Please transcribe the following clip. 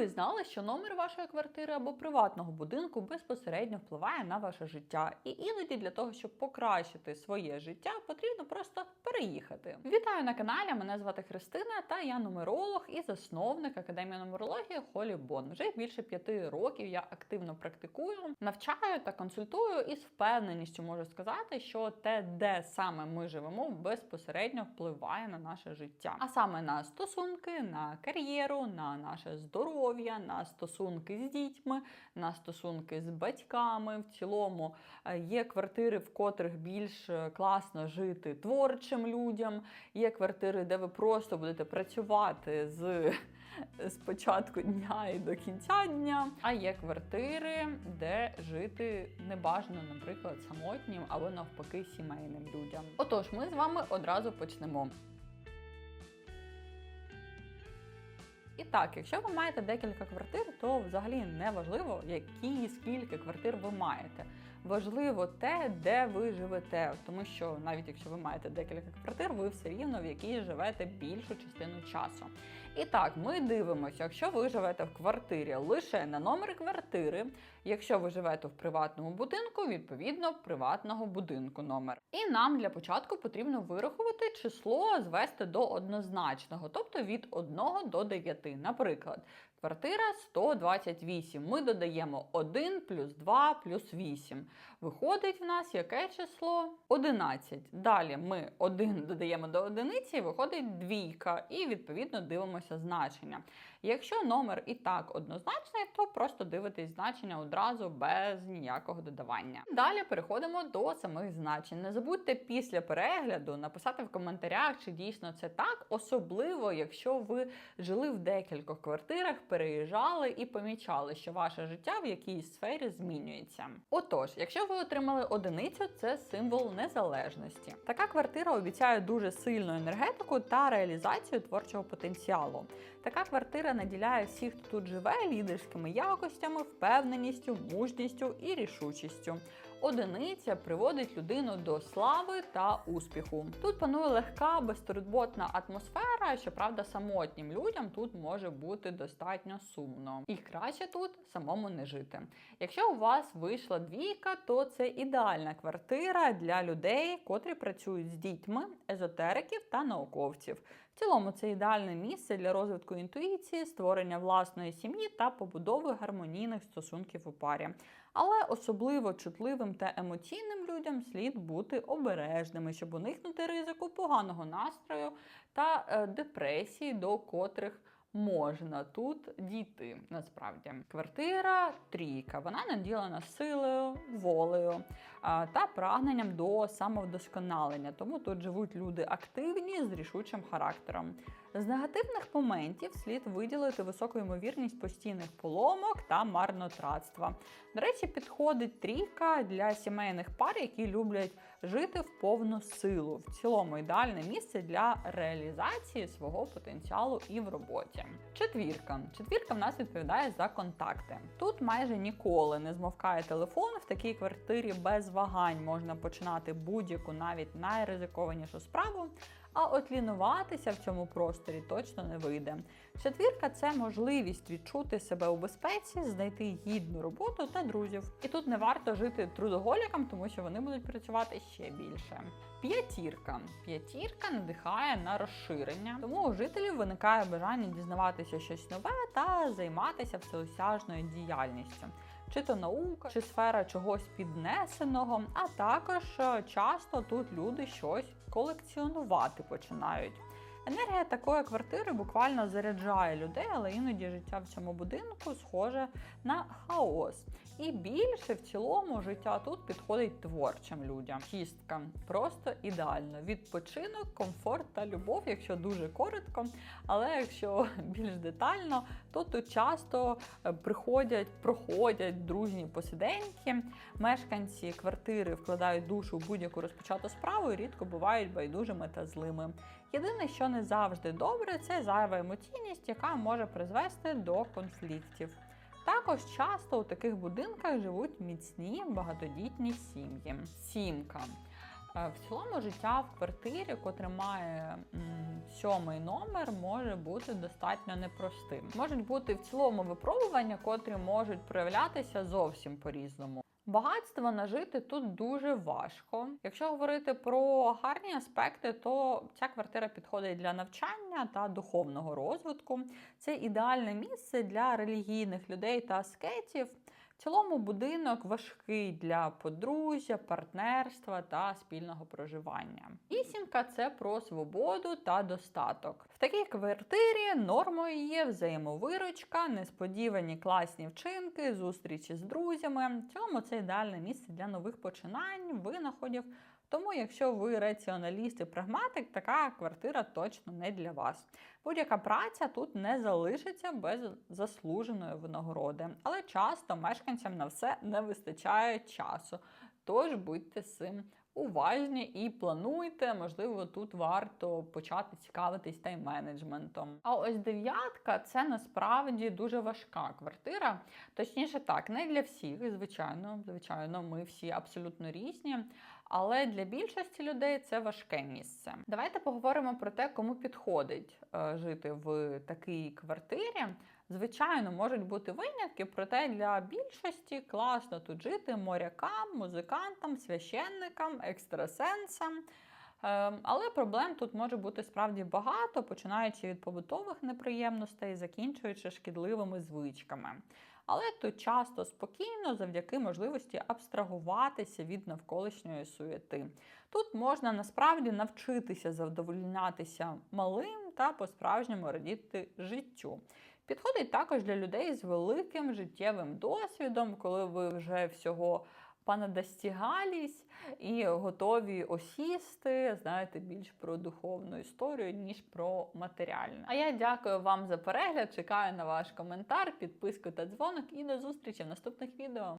ви знали, що номер вашої квартири або приватного будинку безпосередньо впливає на ваше життя? І іноді для того, щоб покращити своє життя, потрібно просто переїхати. Вітаю на каналі. Мене звати Христина, та я нумеролог і засновник академії нумерології Холі Бон. Вже більше п'яти років я активно практикую, навчаю та консультую, і з впевненістю можу сказати, що те, де саме ми живемо, безпосередньо впливає на наше життя, а саме на стосунки, на кар'єру, на наше здоров'я, на стосунки з дітьми, на стосунки з батьками. В цілому е, є квартири, в котрих більш е, класно жити творчим людям. Є квартири, де ви просто будете працювати з, з початку дня і до кінця дня. А є квартири, де жити небажано, наприклад, самотнім або навпаки сімейним людям. Отож, ми з вами одразу почнемо. І так, якщо ви маєте декілька квартир, то взагалі не важливо, які скільки квартир ви маєте. Важливо те, де ви живете, тому що навіть якщо ви маєте декілька квартир, ви все рівно в якій живете більшу частину часу. І так, ми дивимося, якщо ви живете в квартирі лише на номер квартири, якщо ви живете в приватному будинку, відповідно приватного будинку номер. І нам для початку потрібно вирахувати число звести до однозначного, тобто від 1 до 9. Наприклад, квартира 128. Ми додаємо 1 плюс 2 плюс 8. Виходить в нас яке число? 11. Далі ми 1 додаємо до одиниці, виходить двійка, і відповідно дивимося значення. Якщо номер і так однозначний, то просто дивитесь значення одразу без ніякого додавання. Далі переходимо до самих значень. Не забудьте після перегляду написати в коментарях, чи дійсно це так, особливо якщо ви жили в декількох квартирах, переїжджали і помічали, що ваше життя в якійсь сфері змінюється. Отож, якщо ви отримали одиницю, це символ незалежності. Така квартира обіцяє дуже сильну енергетику та реалізацію творчого потенціалу. Така квартира наділяє всіх, хто тут живе, лідерськими якостями, впевненістю, мужністю і рішучістю. Одиниця приводить людину до слави та успіху. Тут панує легка, безтурботна атмосфера. Щоправда, самотнім людям тут може бути достатньо сумно. І краще тут самому не жити. Якщо у вас вийшла двійка, то це ідеальна квартира для людей, котрі працюють з дітьми, езотериків та науковців. В цілому це ідеальне місце для розвитку інтуїції, створення власної сім'ї та побудови гармонійних стосунків у парі. Але особливо чутливим та емоційним людям слід бути обережними, щоб уникнути ризику поганого настрою та е, депресії, до котрих можна тут дійти. Насправді, квартира трійка. Вона наділена силою, волею та прагненням до самовдосконалення. Тому тут живуть люди активні з рішучим характером. З негативних моментів слід виділити високу ймовірність постійних поломок та марнотратства. До речі, підходить трійка для сімейних пар, які люблять жити в повну силу. В цілому ідеальне місце для реалізації свого потенціалу і в роботі. Четвірка. Четвірка в нас відповідає за контакти. Тут майже ніколи не змовкає телефон. В такій квартирі без вагань можна починати будь-яку навіть найризикованішу справу. А от лінуватися в цьому просторі точно не вийде. Четвірка це можливість відчути себе у безпеці, знайти гідну роботу та друзів. І тут не варто жити трудоголікам, тому що вони будуть працювати ще більше. П'ятірка. П'ятірка надихає на розширення, тому у жителів виникає бажання дізнаватися щось нове та займатися всеосяжною діяльністю. Чи то наука, чи сфера чогось піднесеного, а також е, часто тут люди щось колекціонувати починають. Енергія такої квартири буквально заряджає людей, але іноді життя в цьому будинку схоже на хаос. І більше в цілому життя тут підходить творчим людям. Шістка просто ідеально. Відпочинок, комфорт та любов, якщо дуже коротко. Але якщо більш детально, то тут часто е, приходять, проходять дружні посиденьки. Мешканці квартири вкладають душу в будь-яку розпочату справу і рідко бувають байдужими та злими. Єдине, що не завжди добре, це зайва емоційність, яка може призвести до конфліктів. Також часто у таких будинках живуть міцні багатодітні сім'ї. Сімка. Е, В цілому життя в квартирі, котре має сьомий номер, може бути достатньо непростим. Можуть бути в цілому випробування, котрі можуть проявлятися зовсім по-різному. Багатство нажити тут дуже важко. Якщо говорити про гарні аспекти, то ця квартира підходить для навчання та духовного розвитку. Це ідеальне місце для релігійних людей та аскетів. Цілому будинок важкий для подружжя, партнерства та спільного проживання. Вісімка це про свободу та достаток. В такій квартирі нормою є взаємовиручка, несподівані класні вчинки, зустрічі з друзями. В цілому це ідеальне місце для нових починань, винаходів. Тому, якщо ви раціоналіст і прагматик, така квартира точно не для вас. Будь-яка праця тут не залишиться без заслуженої винагороди, але часто мешканцям на все не вистачає часу. Тож будьте цим уважні і плануйте, можливо, тут варто почати цікавитись тайм-менеджментом. А ось дев'ятка це насправді дуже важка квартира. Точніше, так, не для всіх, звичайно, звичайно, ми всі абсолютно різні. Але для більшості людей це важке місце. Давайте поговоримо про те, кому підходить е, жити в такій квартирі. Звичайно, можуть бути винятки, проте для більшості класно тут жити морякам, музикантам, священникам, екстрасенсам. Ем, Але проблем тут може бути справді багато, починаючи від побутових неприємностей, закінчуючи шкідливими звичками. Але то часто спокійно завдяки можливості абстрагуватися від навколишньої суєти. Тут можна насправді навчитися задовольнятися малим та по-справжньому радіти життю. Підходить також для людей з великим життєвим досвідом, коли ви вже всього понадостігались і готові осісти, знаєте, більш про духовну історію, ніж про матеріальне. А я дякую вам за перегляд. Чекаю на ваш коментар, підписку та дзвоник і до зустрічі в наступних відео.